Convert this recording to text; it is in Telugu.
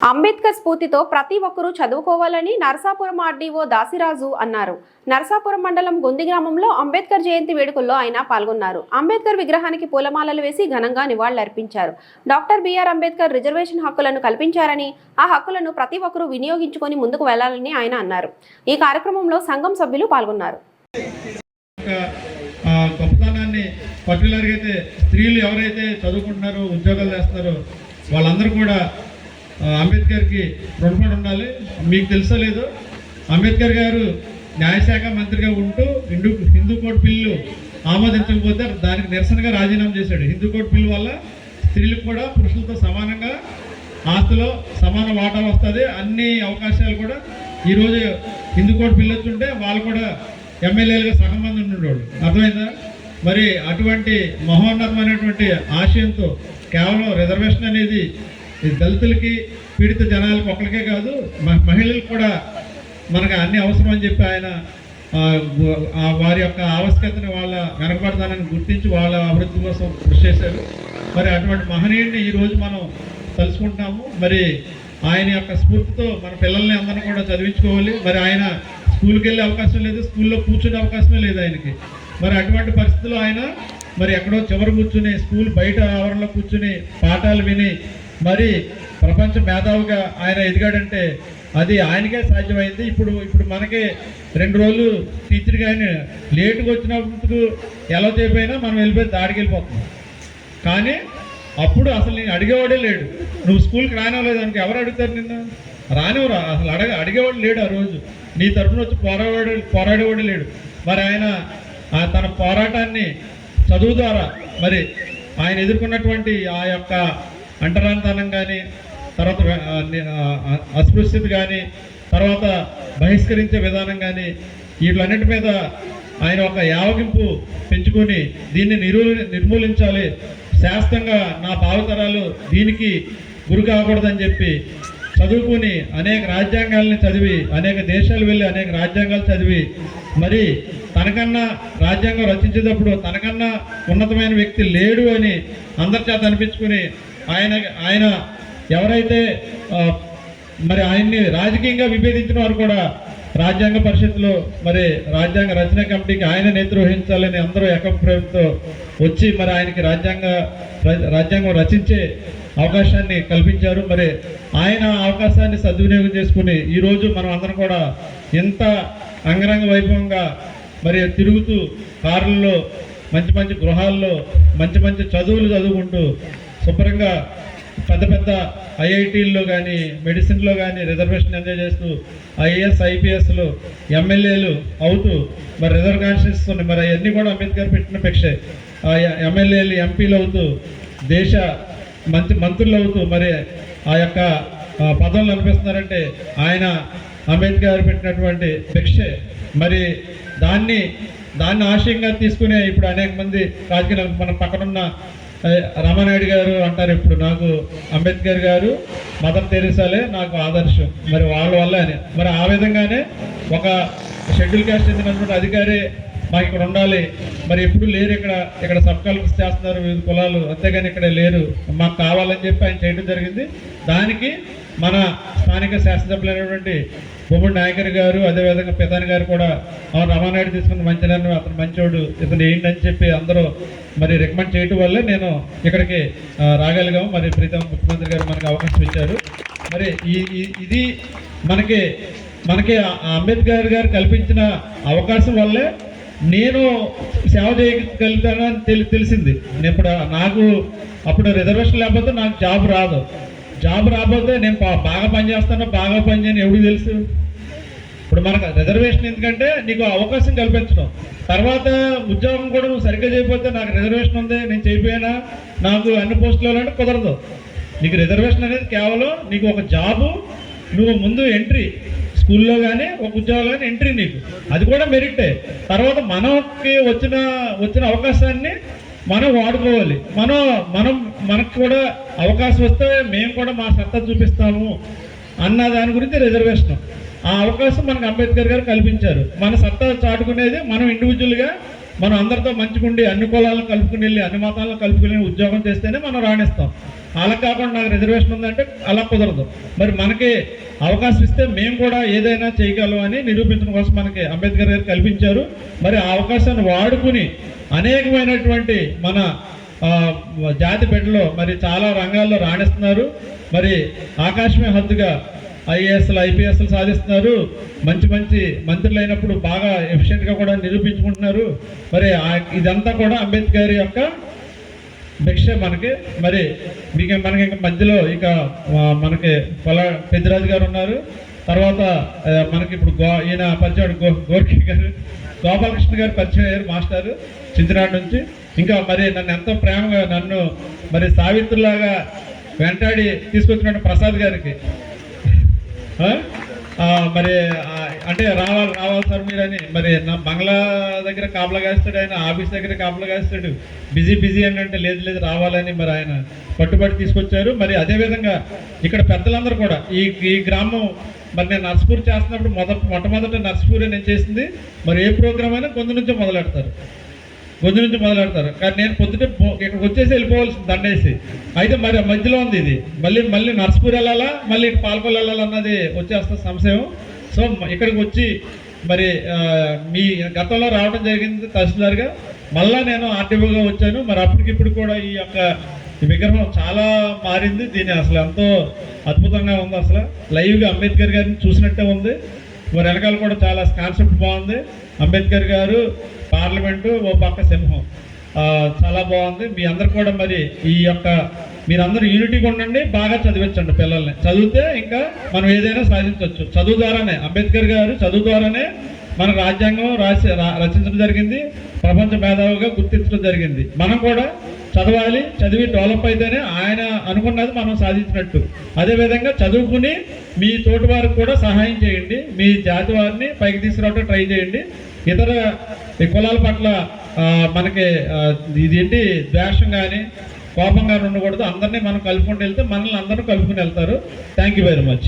అంబేద్కర్ స్ఫూర్తితో ప్రతి ఒక్కరూ చదువుకోవాలని నరసాపురం ఆర్డీఓ దాసిరాజు అన్నారు. నరసాపురం మండలం గుంది గ్రామంలో అంబేద్కర్ జయంతి వేడుకల్లో ఆయన పాల్గొన్నారు. అంబేద్కర్ విగ్రహానికి పూలమాలలు వేసి ఘనంగా నివాళులర్పించారు. డాక్టర్ బిఆర్ అంబేద్కర్ రిజర్వేషన్ హక్కులను కల్పించారని ఆ హక్కులను ప్రతి ఒక్కరూ వినియోగించుకొని ముందుకు వెళ్ళాలని ఆయన అన్నారు. ఈ కార్యక్రమంలో సంఘం సభ్యులు పాల్గొన్నారు. గొప్పతనాన్ని పర్టికులర్గా అయితే స్త్రీలు ఎవరైతే చదువుకుంటున్నారో ఉద్యోగాలు చేస్తున్నారో వాళ్ళందరూ కూడా అంబేద్కర్కి రుణపడి ఉండాలి. మీకు తెలుసో లేదు అంబేద్కర్ గారు న్యాయశాఖ మంత్రిగా ఉంటూ హిందూ హిందూ కోడ్ బిల్లు ఆమోదించకపోతే దానికి నిరసనగా రాజీనామా చేశాడు. హిందూ కోడ్ బిల్లు వల్ల స్త్రీలకు కూడా పురుషులతో సమానంగా ఆస్తిలో సమాన వాటా వస్తుంది అన్ని అవకాశాలు కూడా ఈరోజు హిందూ కోడ్ బిల్లు వచ్చుంటే వాళ్ళు కూడా ఎమ్మెల్యేలుగా సగం మంది ఉండేవాళ్ళు. అర్థమైందా? మరి అటువంటి మహోన్నతమైనటువంటి ఆశయంతో కేవలం రిజర్వేషన్ అనేది దళితులకి పీడిత జనాలకు ఒకరికే కాదు మహిళలకు కూడా మనకు అన్ని అవసరం అని చెప్పి ఆయన వారి యొక్క ఆవశ్యకతను వాళ్ళ వెనకబడతానని గుర్తించి వాళ్ళ అభివృద్ధి కోసం కృషి చేశారు. మరి అటువంటి మహనీయుడిని ఈరోజు మనం తలుచుకుంటున్నాము. మరి ఆయన యొక్క స్ఫూర్తితో మన పిల్లల్ని అందరం కూడా చదివించుకోవాలి. మరి ఆయన స్కూల్కి వెళ్ళే అవకాశం లేదు స్కూల్లో కూర్చునే అవకాశమే లేదు ఆయనకి. మరి అటువంటి పరిస్థితుల్లో ఆయన మరి ఎక్కడో చివరి కూర్చుని స్కూల్ బయట ఆవరణలో కూర్చుని పాఠాలు విని మరి ప్రపంచ మేధావిగా ఆయన ఎదిగాడంటే అది ఆయనకే సాధ్యమైంది. ఇప్పుడు ఇప్పుడు మనకి రెండు రోజులు టీచర్ కానీ లేటుగా వచ్చినప్పుడు ఎలా చేయపోయినా మనం వెళ్ళిపోయి దాడికి వెళ్ళిపోతున్నాం. కానీ అప్పుడు అసలు నేను అడిగేవాడే లేడు. నువ్వు స్కూల్కి రానివ్వలేదు అనుకో ఎవరు అడుగుతారు నిన్ను? రానివ్వరా. అసలు అడగ అడిగేవాడు లేడు ఆ రోజు. నీ తరఫున వచ్చి పోరాడే పోరాడేవాడు లేడు. మరి ఆయన తన పోరాటాన్ని చదువు ద్వారా మరి ఆయన ఎదుర్కొన్నటువంటి ఆ యొక్క అంటరాంతనం కానీ తర్వాత అస్పృశ్యత కానీ తర్వాత బహిష్కరించే విధానం కానీ వీటన్నిటి మీద ఆయన ఒక యావగింపు పెంచుకొని దీన్ని నిరూ నిర్మూలించాలి. శాస్త్రంగా నా భావతరాలు దీనికి గురి కాకూడదని చెప్పి చదువుకుని అనేక రాజ్యాంగాల్ని చదివి అనేక దేశాలు వెళ్ళి అనేక రాజ్యాంగాలు చదివి మరి తనకన్నా రాజ్యాంగం రచించేటప్పుడు తనకన్నా ఉన్నతమైన వ్యక్తి లేడు అని అందరి చేత అనిపించుకుని ఆయన ఆయన ఎవరైతే మరి ఆయన్ని రాజకీయంగా విభేదించిన వారు కూడా రాజ్యాంగ పరిషత్లో మరి రాజ్యాంగ రచన కమిటీకి ఆయన నేతృవహించాలని అందరూ ఏకప్రాయంతో వచ్చి మరి ఆయనకి రాజ్యాంగ రాజ్యాంగం రచించే అవకాశాన్ని కల్పించారు. మరి ఆయన ఆ అవకాశాన్ని సద్వినియోగం చేసుకుని ఈరోజు మనం అందరం కూడా ఎంత అంగరంగ వైభవంగా మరి తిరుగుతూ కారుల్లో మంచి మంచి గృహాల్లో మంచి మంచి చదువులు చదువుకుంటూ శుభ్రంగా పెద్ద పెద్ద ఐఐటీల్లో కానీ మెడిసిన్లో కానీ రిజర్వేషన్ ఎంజాయ్ చేస్తూ ఐఏఎస్ ఐపీఎస్లు ఎమ్మెల్యేలు అవుతూ మరి రిజర్వ్ కాన్షియస్ మరి అవన్నీ కూడా అంబేద్కర్ పెట్టిన పక్షే ఆ ఎమ్మెల్యేలు ఎంపీలు అవుతూ దేశ మంత్రి మంత్రులు అవుతూ మరి ఆ యొక్క పదవులు అనిపిస్తున్నారంటే ఆయన అంబేద్కర్ పెట్టినటువంటి భిక్షే. మరి దాన్ని దాన్ని ఆశయంగా తీసుకునే ఇప్పుడు అనేక మంది రాజకీయ మన పక్కనున్న రామానాయుడు గారు అంటారు ఇప్పుడు నాకు అంబేద్కర్ గారు మదర్ తెరీసాలే నాకు ఆదర్శం. మరి వాళ్ళ వల్ల అని. మరి ఆ విధంగానే ఒక షెడ్యూల్ క్యాస్ట్ చెందినటువంటి అధికారి మాకు ఇక్కడ ఉండాలి. మరి ఎప్పుడు లేరు ఇక్కడ. ఇక్కడ సబ్ కలెక్టర్స్ చేస్తున్నారు వివిధ కులాలు. అంతేగాని ఇక్కడ లేరు. మాకు కావాలని చెప్పి ఆయన చేయడం జరిగింది. దానికి మన స్థానిక శాసనసభ్యులైనటువంటి బొమ్మడి నాయకర్ గారు అదేవిధంగా పితాని గారు కూడా అవును రమానాయుడు తీసుకున్న మంచి నిర్ణయం అతను మంచోడు ఇతను ఏంటని చెప్పి అందరూ మరి రికమెండ్ చేయటం వల్లే నేను ఇక్కడికి రాగలిగాము. మరి ప్రీతం ముఖ్యమంత్రి గారు మనకు అవకాశం ఇచ్చారు. మరి ఈ ఇది మనకి మనకి అంబేద్కర్ గారు కల్పించిన అవకాశం వల్లే నేను సేవ చేయగలుగుతానని తెలి తెలిసింది. నేను ఇప్పుడు నాకు అప్పుడు రిజర్వేషన్ లేకపోతే నాకు జాబ్ రాదు. జాబ్ రాకపోతే నేను బాగా పనిచేస్తానో బాగా పని చేయను ఎవరికి తెలుసు? ఇప్పుడు మనకు రిజర్వేషన్ ఎందుకంటే నీకు అవకాశం కల్పించడం. తర్వాత ఉద్యోగం కూడా నువ్వు సరిగ్గా చేయకపోతే నాకు రిజర్వేషన్ ఉంది నేను చేయకపోయినా నాకు అన్ని పోస్టులు అంటే కుదరదు. నీకు రిజర్వేషన్ అనేది కేవలం నీకు ఒక జాబు నువ్వు ముందు ఎంట్రీ స్కూల్లో కానీ ఒక ఉద్యోగం కానీ ఎంట్రీ నీకు. అది కూడా మెరిటే తర్వాత మనకి వచ్చిన వచ్చిన అవకాశాన్ని మనం వాడుకోవాలి. మనం మనం మనకు కూడా అవకాశం వస్తే మేము కూడా మా సత్తా చూపిస్తాము అన్న దాని గురించి రిజర్వేషన్ ఆ అవకాశం మనకు అంబేద్కర్ గారు కల్పించారు. మన సత్తా చాటుకునేది మనం ఇండివిజువల్గా మనం అందరితో మంచిగుండి అన్ని కులాలను కలుపుకుని వెళ్ళి అన్ని మతాలను కలుపుకుని ఉద్యోగం చేస్తేనే మనం రాణిస్తాం. అలా కాకుండా నాకు రిజర్వేషన్ ఉందంటే అలా కుదరదు. మరి మనకి అవకాశం ఇస్తే మేము కూడా ఏదైనా చేయగలం అని నిరూపించడం కోసం మనకి అంబేద్కర్ గారు కల్పించారు. మరి ఆ అవకాశాన్ని వాడుకుని అనేకమైనటువంటి మన జాతి బిడ్డలు మరి చాలా రంగాల్లో రాణిస్తున్నారు. మరి ఆకాశమే హద్దుగా ఐఏఎస్లు ఐపీఎస్లు సాధిస్తున్నారు. మంచి మంచి మంత్రులు అయినప్పుడు బాగా ఎఫిషియెంట్గా కూడా నిరూపించుకుంటున్నారు. మరి ఆ- ఇదంతా కూడా అంబేద్కర్ యొక్క భిక్ష మనకి. మరి మీకు మనకి ఇంకా మధ్యలో ఇక మనకి పొల పెద్దిరాజు గారు ఉన్నారు. తర్వాత మనకి ఇప్పుడు గో ఈయన పరిచయం గో గోర్ఖీ గారు గోపాలకృష్ణ గారు పరిచయం అయ్యారు మాస్టర్ చింతనాడు నుంచి. ఇంకా మరి నన్ను ఎంతో ప్రేమగా నన్ను మరి సావిత్రిలాగా వెంటాడి తీసుకొచ్చినట్టు ప్రసాద్ గారికి. మరి అంటే రావాలి రావాలి సార్ మీరని. మరి నా బంగ్లా దగ్గర కాపలా కాస్తాడు ఆయన ఆఫీస్ దగ్గర కాపలా కాస్తాడు. బిజీ బిజీ అని అంటే లేదు లేదు రావాలని మరి ఆయన పట్టుబడి తీసుకొచ్చారు. మరి అదేవిధంగా ఇక్కడ పెద్దలందరూ కూడా ఈ ఈ గ్రామం మరి నేను నర్సపూర్ చేస్తున్నప్పుడు మొదట మొట్టమొదట నర్సపూర్ నేను చేసింది. మరి ఏ ప్రోగ్రామ్ అయినా కొంత నుంచే మొదలెడతారు. గొంతు నుంచి మొదలెడతారు. కానీ నేను పొద్దుటే పో- ఇక్కడికి వచ్చేసి వెళ్ళిపోవాల్సింది దండేసి. అయితే మరి మధ్యలో ఉంది ఇది. మళ్ళీ మళ్ళీ నర్సపూర్ వెళ్ళాలా? మళ్ళీ ఇటు వెళ్ళాలన్నది వచ్చేస్తా సంశయం. సో ఇక్కడికి వచ్చి మరి మీ గతంలో రావడం జరిగింది తహసీల్దార్గా. మళ్ళా నేను ఆర్టీఓగా వచ్చాను. మరి అప్పటికిప్పుడు కూడా ఈ యొక్క విగ్రహం చాలా మారింది. దీని అసలు ఎంతో అద్భుతంగా ఉంది అసలు. లైవ్గా అంబేద్కర్ గారిని చూసినట్టే ఉంది. మరి వెనకాల కూడా చాలా కాన్సెప్ట్ బాగుంది. అంబేద్కర్ గారు పార్లమెంటు ఓ పక్క సింహం. చాలా బాగుంది. మీ అందరు కూడా మరి ఈ యొక్క మీరందరూ యూనిటీగా ఉండండి బాగా చదివించండి పిల్లల్ని. చదివితే ఇంకా మనం ఏదైనా సాధించవచ్చు చదువు ద్వారానే అంబేద్కర్ గారు చదువు ద్వారానే మన రాజ్యాంగం రాసి రచించడం జరిగింది ప్రపంచ మేధావిగా గుర్తించడం జరిగింది. మనం కూడా చదవాలి చదివి డెవలప్ అయితేనే ఆయన అనుకున్నది మనం సాధించినట్టు. అదేవిధంగా చదువుకుని మీ తోటి వారికి కూడా సహాయం చేయండి. మీ జాతి వారిని పైకి తీసుకురావడం ట్రై చేయండి. ఇతర కులాల పట్ల మనకి ఇదేంటి ద్వేషం కానీ కోపంగా ఉండకూడదు. అందరినీ మనం కలుపుకుంటూ వెళ్తే మనల్ని అందరూ కలుపుకుని వెళ్తారు. Thank you very much